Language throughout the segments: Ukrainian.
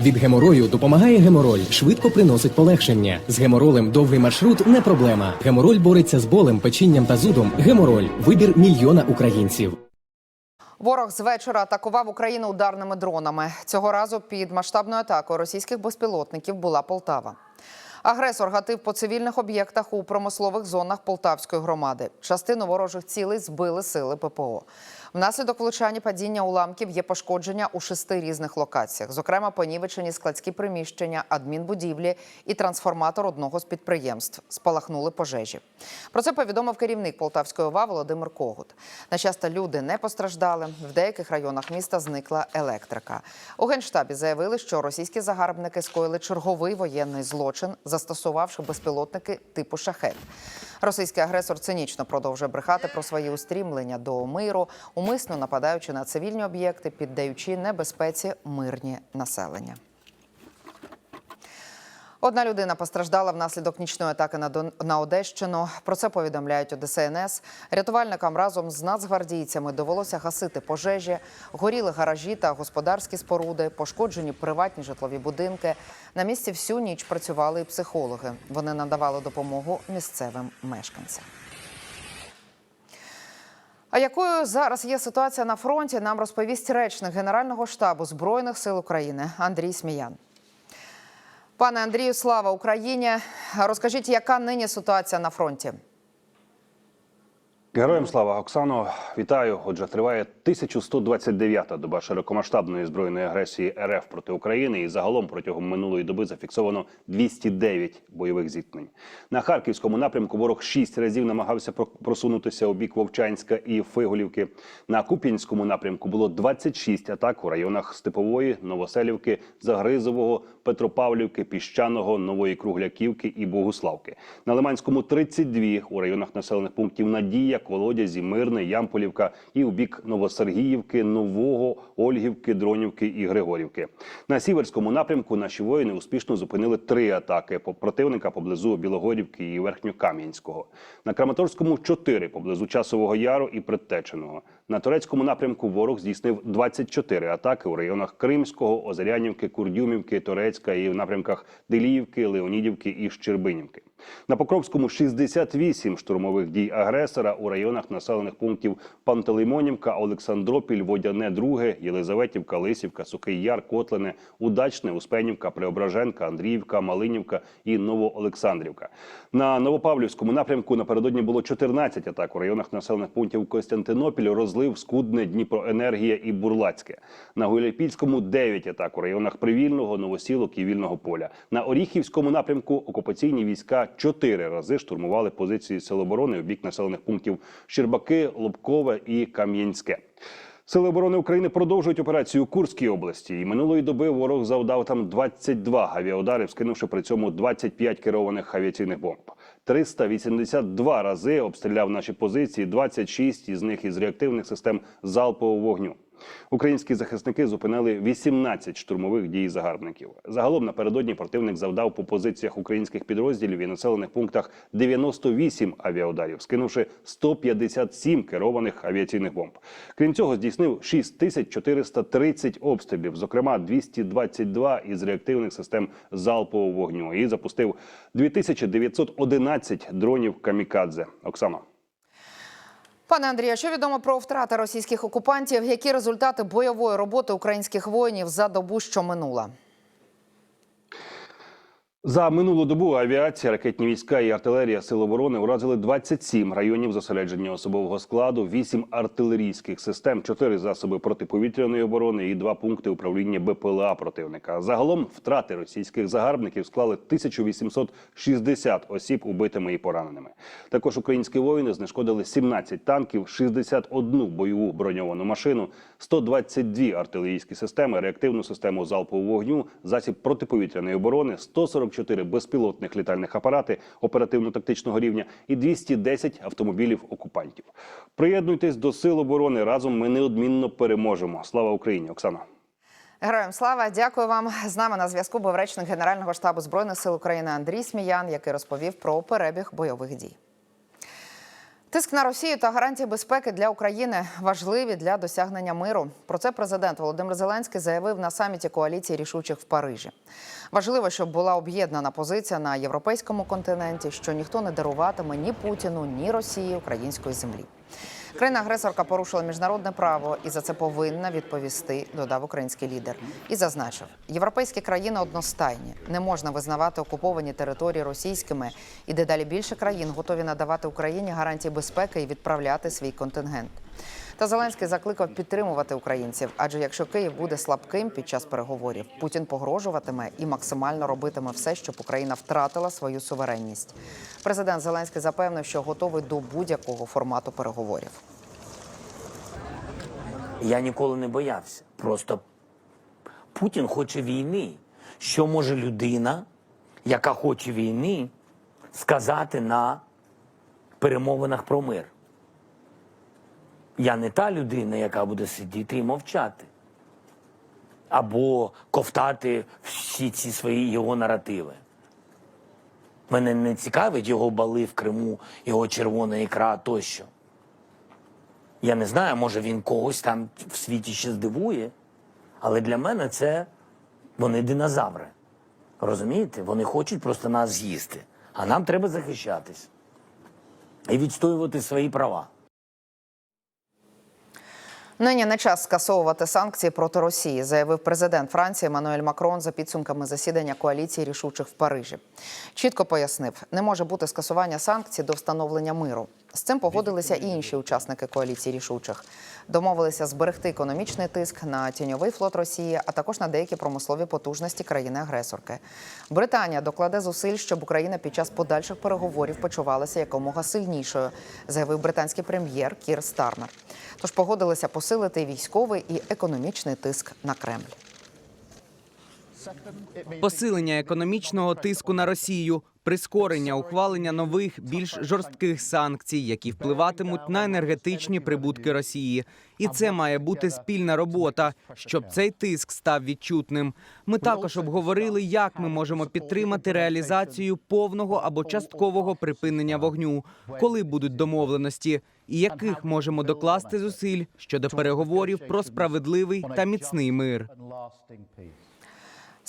Від геморою допомагає гемороль, швидко приносить полегшення. З геморолем довгий маршрут не проблема. Гемороль бореться з болем, печінням та зудом. Гемороль вибір мільйона українців. Ворог з вечора атакував Україну ударними дронами. Цього разу під масштабною атакою російських безпілотників була Полтава. Агресор гатив по цивільних об'єктах у промислових зонах Полтавської громади. Частину ворожих цілей збили сили ППО. Внаслідок влучання падіння уламків є пошкодження у шести різних локаціях, зокрема понівечені складські приміщення, адмінбудівлі і трансформатор одного з підприємств. Спалахнули пожежі. Про це повідомив керівник Полтавської ОВА Володимир Когут. На щастя, люди не постраждали. В деяких районах міста зникла електрика. У генштабі заявили, що російські загарбники скоїли черговий воєнний злочин, застосувавши безпілотники типу шахет. Російський агресор цинічно продовжує брехати про свої устрімлення до миру, умисно нападаючи на цивільні об'єкти, піддаючи небезпеці мирні населення. Одна людина постраждала внаслідок нічної атаки на Дон... на Одещину. Про це повідомляють у ДСНС. Рятувальникам разом з нацгвардійцями довелося гасити пожежі, горіли гаражі та господарські споруди, пошкоджені приватні житлові будинки. На місці всю ніч працювали і психологи. Вони надавали допомогу місцевим мешканцям. А якою зараз є ситуація на фронті, нам розповість речник Генерального штабу Збройних сил України Андрій Сміян. Пане Андрію, слава Україні! Розкажіть, яка нині ситуація на фронті? Героям слава Оксано, вітаю. Отже, триває 1129-та доба широкомасштабної збройної агресії РФ проти України. І загалом протягом минулої доби зафіксовано 209 бойових зіткнень. На харківському напрямку ворог шість разів намагався просунутися у бік Вовчанська і Фиголівки. На Куп'янському напрямку було 26 атак у районах Степової, Новоселівки, Загризового, Петропавлівки, Піщаного, Нової Кругляківки і Богуславки. На Лиманському 32 у районах населених пунктів Надія, Колодязі, Мирне, Ямполівка і у бік Новосергіївки, Нового, Ольгівки, Дронівки і Григорівки. На сіверському напрямку наші воїни успішно зупинили три атаки по противника поблизу Білогорівки і Верхньокам'янського. На Краматорському чотири поблизу Часового Яру і Предтеченого. На турецькому напрямку ворог здійснив 24 атаки у районах Кримського, Озерянівки, Курдюмівки, Торецька і в напрямках Деліївки, Леонідівки і Щербинівки. На Покровському 68 штурмових дій агресора у районах населених пунктів Пантелеймонівка, Олександропіль, Водяне, Друге, Єлизаветівка, Лисівка, Сухий Яр, Котлине, Удачне, Успенівка, Преображенка, Андріївка, Малинівка і Новоолександрівка. На Новопавлівському напрямку напередодні було 14 атак у районах населених пунктів Костянтинопіль, Розлив, Скудне, Дніпроенергія і Бурлацьке. На Гуляйпільському 9 атак у районах Привільного, Новосілок і Вільного поля. На Оріхівському напрямку окупаційні війська чотири рази штурмували позиції Сил оборони в бік населених пунктів Щербаки, Лобкове і Кам'янське. Сили оборони України продовжують операцію у Курській області. І минулої доби ворог завдав там 22 авіаударів, скинувши при цьому 25 керованих авіаційних бомб. 382 рази обстріляв наші позиції, 26 із них із реактивних систем залпового вогню. Українські захисники зупинили 18 штурмових дій загарбників. Загалом напередодні противник завдав по позиціях українських підрозділів і населених пунктах 98 авіаударів, скинувши 157 керованих авіаційних бомб. Крім цього, здійснив 6430 обстрілів, зокрема 222 із реактивних систем залпового вогню, і запустив 2911 дронів камікадзе. Оксана. Пане Андрію, що відомо про втрати російських окупантів? Які результати бойової роботи українських воїнів за добу, що минула? За минулу добу авіація, ракетні війська і артилерія Сил оборони уразили 27 районів зосередження особового складу, 8 артилерійських систем, 4 засоби протиповітряної оборони і 2 пункти управління БПЛА противника. Загалом втрати російських загарбників склали 1860 осіб убитими і пораненими. Також українські воїни знешкодили 17 танків, 61 бойову броньовану машину, 122 артилерійські системи, реактивну систему залпового вогню, засіб протиповітряної оборони, 144 безпілотних літальних апарати оперативно-тактичного рівня і 210 автомобілів окупантів. Приєднуйтесь до сил оборони. Разом ми неодмінно переможемо. Слава Україні, Оксана. Героям слава, дякую вам. З нами на зв'язку був речник Генерального штабу збройних сил України Андрій Сміян, який розповів про перебіг бойових дій. Тиск на Росію та гарантії безпеки для України важливі для досягнення миру. Про це президент Володимир Зеленський заявив на саміті коаліції рішучих в Парижі. Важливо, щоб була об'єднана позиція на європейському континенті, що ніхто не даруватиме ні Путіну, ні Росії української землі. Країна-агресорка порушила міжнародне право і за це повинна відповісти, додав український лідер. І зазначив, європейські країни одностайні. Не можна визнавати окуповані території російськими, і дедалі більше країн готові надавати Україні гарантії безпеки і відправляти свій контингент. Та Зеленський закликав підтримувати українців, адже якщо Київ буде слабким під час переговорів, Путін погрожуватиме і максимально робитиме все, щоб Україна втратила свою суверенність. Президент Зеленський запевнив, що готовий до будь-якого формату переговорів. Я ніколи не боявся. Просто Путін хоче війни. Що може людина, яка хоче війни, сказати на перемовинах про мир? Я не та людина, яка буде сидіти і мовчати. Або ковтати всі ці свої його наративи. Мене не цікавить його бали в Криму, його червона ікра тощо. Я не знаю, може він когось там в світі ще здивує, але для мене це вони динозаври. Розумієте? Вони хочуть просто нас з'їсти. А нам треба захищатись і відстоювати свої права. Нині не час скасовувати санкції проти Росії, заявив президент Франції Мануель Макрон за підсумками засідання коаліції рішучих в Парижі. Чітко пояснив, не може бути скасування санкцій до встановлення миру. З цим погодилися і інші учасники коаліції рішучих. Домовилися зберегти економічний тиск на тіньовий флот Росії, а також на деякі промислові потужності країни-агресорки. Британія докладе зусиль, щоб Україна під час подальших переговорів почувалася якомога сильнішою, заявив британський прем'єр Кір Стармер. Тож погодилися посилити військовий і економічний тиск на Кремль. посилення економічного тиску на Росію, прискорення ухвалення нових більш жорстких санкцій, які впливатимуть на енергетичні прибутки Росії. І це має бути спільна робота, щоб цей тиск став відчутним. Ми також обговорили, як ми можемо підтримати реалізацію повного або часткового припинення вогню, коли будуть домовленості, і яких можемо докласти зусиль щодо переговорів про справедливий та міцний мир.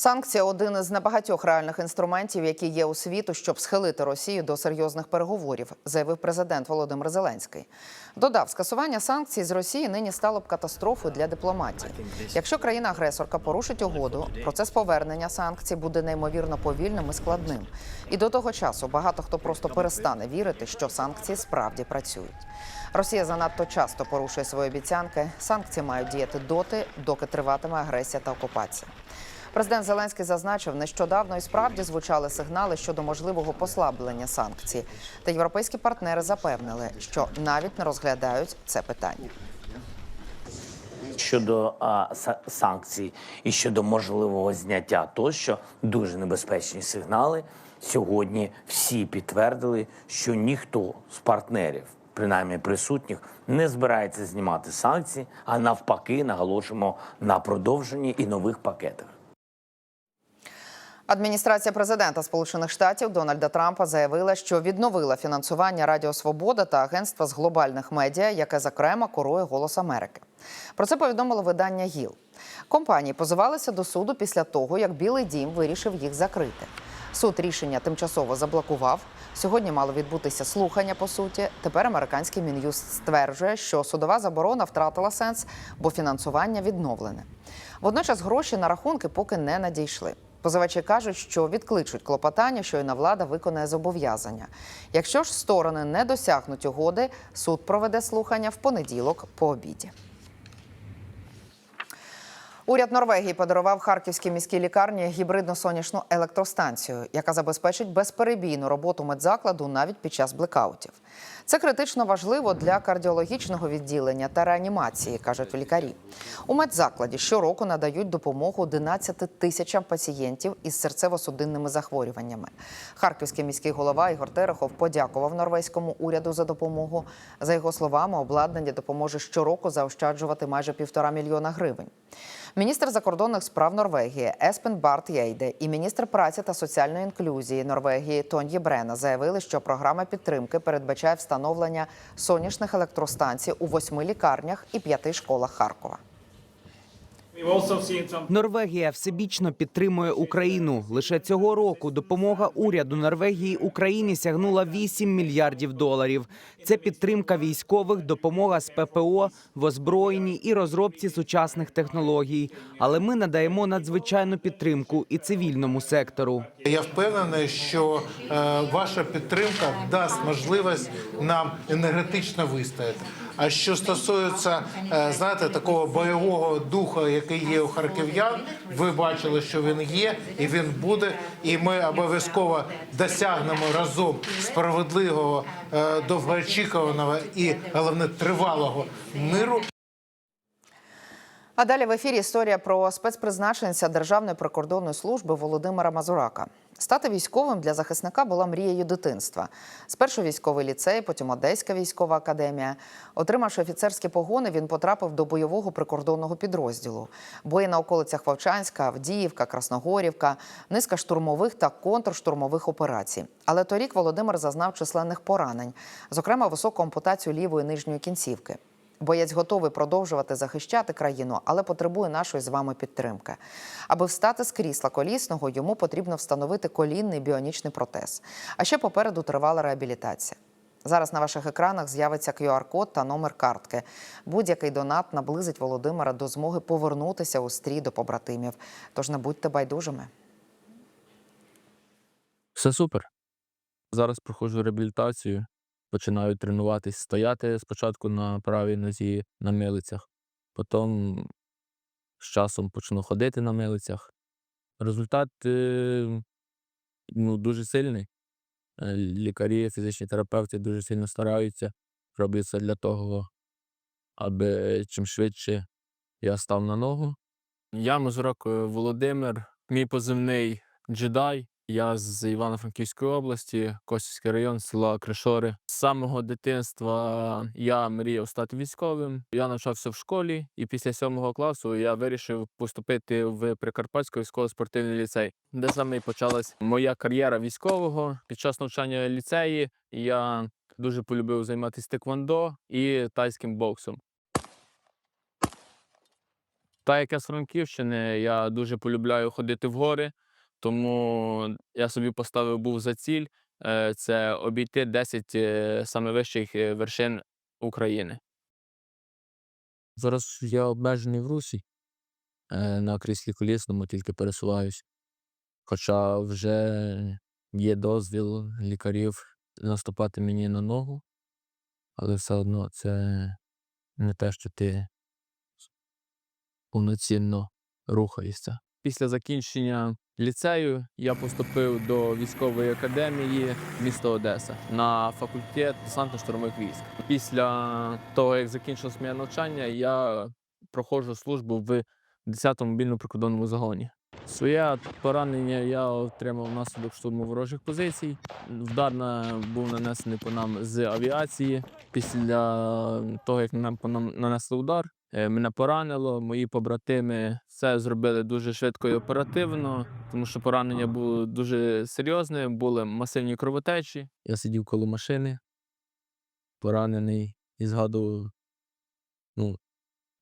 Санкція один із небагатьох реальних інструментів, які є у світу, щоб схилити Росію до серйозних переговорів, заявив президент Володимир Зеленський. Додав, скасування санкцій з Росії нині стало б катастрофою для дипломатії. Якщо країна-агресорка порушить угоду, процес повернення санкцій буде неймовірно повільним і складним. І до того часу багато хто просто перестане вірити, що санкції справді працюють. Росія занадто часто порушує свої обіцянки. Санкції мають діяти доти, доки триватиме агресія та окупація. Президент Зеленський зазначив, нещодавно і справді звучали сигнали щодо можливого послаблення санкцій. Та європейські партнери запевнили, що навіть не розглядають це питання. щодо а, санкцій і щодо можливого зняття тощо дуже небезпечні сигнали. Сьогодні всі підтвердили, що ніхто з партнерів, принаймні присутніх, не збирається знімати санкції, а навпаки, наголошуємо на продовженні і нових пакетах. Адміністрація президента Сполучених Штатів Дональда Трампа заявила, що відновила фінансування Радіо Свобода та агентства з глобальних медіа, яке зокрема корує Голос Америки. Про це повідомило видання ГІЛ. Компанії позивалися до суду після того, як Білий Дім вирішив їх закрити. Суд рішення тимчасово заблокував. Сьогодні мало відбутися слухання по суті. Тепер американський мін'юст стверджує, що судова заборона втратила сенс, бо фінансування відновлене. Водночас гроші на рахунки поки не надійшли. Позивачі кажуть, що відкличуть клопотання, що іна влада виконає зобов'язання. Якщо ж сторони не досягнуть угоди, суд проведе слухання в понеділок по обіді. Уряд Норвегії подарував Харківській міській лікарні гібридну сонячну електростанцію, яка забезпечить безперебійну роботу медзакладу навіть під час блекаутів. Це критично важливо для кардіологічного відділення та реанімації, кажуть лікарі. У медзакладі щороку надають допомогу 11 тисячам пацієнтів із серцево-судинними захворюваннями. Харківський міський голова Ігор Терехов подякував норвезькому уряду за допомогу. За його словами, обладнання допоможе щороку заощаджувати майже півтора мільйона гривень. Міністр закордонних справ Норвегії Еспен Барт Єйде і міністр праці та соціальної інклюзії Норвегії Тон'ї Брена заявили, що програма підтримки передбачає встановлення сонячних електростанцій у восьми лікарнях і п'яти школах Харкова. Норвегія всебічно підтримує Україну. Лише цього року допомога уряду Норвегії Україні сягнула 8 мільярдів доларів. Це підтримка військових, допомога з ППО в озброєнні і розробці сучасних технологій. Але ми надаємо надзвичайну підтримку і цивільному сектору. Я впевнений, що е, ваша підтримка дасть можливість нам енергетично вистояти. А що стосується е, знаєте, такого бойового духа, який є у харків'ян, ви бачили, що він є, і він буде. І ми обов'язково досягнемо разом справедливого, е, довгоочікуваного і головне тривалого миру. А далі в ефірі історія про спецпризначенця Державної прикордонної служби Володимира Мазурака. Стати військовим для захисника була мрією дитинства. Спершу військовий ліцей, потім Одеська військова академія. Отримавши офіцерські погони, він потрапив до бойового прикордонного підрозділу. Бої на околицях Вовчанська, Авдіївка, Красногорівка, низка штурмових та контрштурмових операцій. Але торік Володимир зазнав численних поранень, зокрема високу ампутацію лівої нижньої кінцівки. Боєць готовий продовжувати захищати країну, але потребує нашої з вами підтримки. Аби встати з крісла колісного, йому потрібно встановити колінний біонічний протез. А ще попереду тривала реабілітація. Зараз на ваших екранах з'явиться QR-код та номер картки. Будь-який донат наблизить Володимира до змоги повернутися у стрій до побратимів. Тож не будьте байдужими. Все супер. Зараз проходжу реабілітацію, починаю тренуватись, стояти спочатку на правій нозі на милицях, потім з часом почну ходити на милицях. Результат е, ну, дуже сильний. Е, Лікарі, фізичні терапевти дуже сильно стараються, роблять все для того, аби чим швидше я став на ногу. Я Мазурак Володимир, мій позивний джедай. Я з Івано-Франківської області, Косівський район, села Кришори. З самого дитинства я мріяв стати військовим. Я навчався в школі, і після сьомого класу я вирішив поступити в Прикарпатський військово-спортивний ліцей, де саме і почалась моя кар'єра військового. Під час навчання ліцеї я дуже полюбив займатися теквондо і тайським боксом. Та як я з Франківщини, я дуже полюбляю ходити в гори. Тому я собі поставив був за ціль е, це обійти 10 е, саме вищих е, вершин України. Зараз я обмежений в русі. Е, На кріслі колісному тільки пересуваюсь. Хоча вже є дозвіл лікарів наступати мені на ногу, але все одно це не те, що ти повноцінно рухаєшся. Після закінчення ліцею я поступив до військової академії міста Одеса на факультет десантно-штурмових військ. Після того, як закінчилось моє навчання, я проходжу службу в 10-му мобільному прикордонному загоні. Своє поранення я отримав внаслідок штурму ворожих позицій. Вдар був нанесений по нам з авіації. Після того, як нам по нам нанесли удар, мене поранило. Мої побратими все зробили дуже швидко і оперативно, тому що поранення було дуже серйозне, були масивні кровотечі. Я сидів коло машини, поранений, і згадував, ну,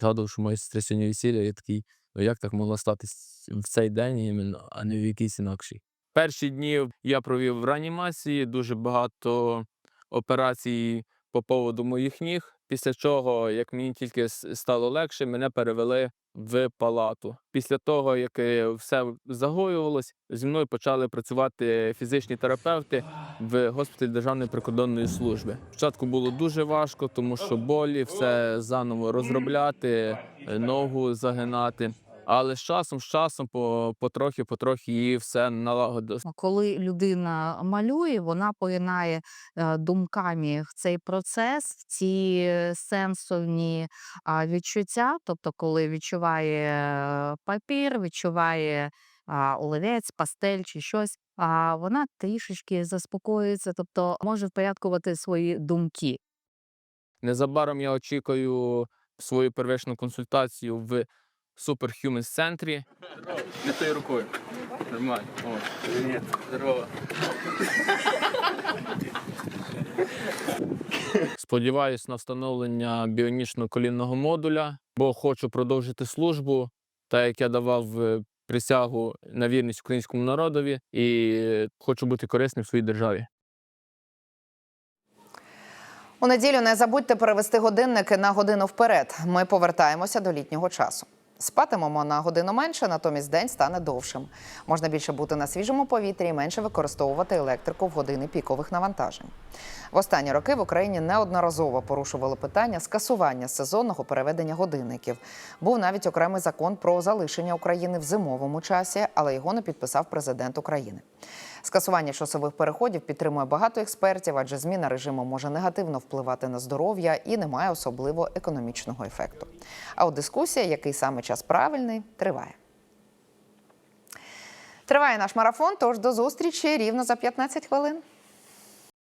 згадував, що моє сестри сьогодні весілля, я такий, ну як так могло статись в цей день іменно, а не в якийсь інакший. Перші дні я провів в реанімації, дуже багато операцій по поводу моїх ніг. Після чого, як мені тільки стало легше, мене перевели в палату. Після того, як е, все загоювалось, зі мною почали працювати фізичні терапевти в госпіталі Державної прикордонної служби. Спочатку було дуже важко, тому що болі, все заново розробляти, е, ногу загинати. Але з часом, з часом, по, потрохи, потрохи її все налагодилось. Коли людина малює, вона поринає е, думками в цей процес, в ці сенсовні відчуття. Тобто, коли відчуває е, папір, відчуває олівець, пастель чи щось, а вона трішечки заспокоюється, тобто може впорядкувати свої думки. Незабаром я очікую свою первичну консультацію в Superhumans центрі. Не тою рукою. Нормально. О, привіт. Здорово. Сподіваюсь на встановлення біонічного колінного модуля, бо хочу продовжити службу, та як я давав е, присягу на вірність українському народові, і хочу бути корисним в своїй державі. У неділю не забудьте перевести годинники на годину вперед. Ми повертаємося до літнього часу. Спатимемо на годину менше, натомість день стане довшим. Можна більше бути на свіжому повітрі і менше використовувати електрику в години пікових навантажень. В останні роки в Україні неодноразово порушували питання скасування сезонного переведення годинників. Був навіть окремий закон про залишення України в зимовому часі, але його не підписав президент України. Скасування часових переходів підтримує багато експертів, адже зміна режиму може негативно впливати на здоров'я і не має особливо економічного ефекту. А от дискусія, який саме час правильний, триває. Триває наш марафон. Тож до зустрічі рівно за 15 хвилин.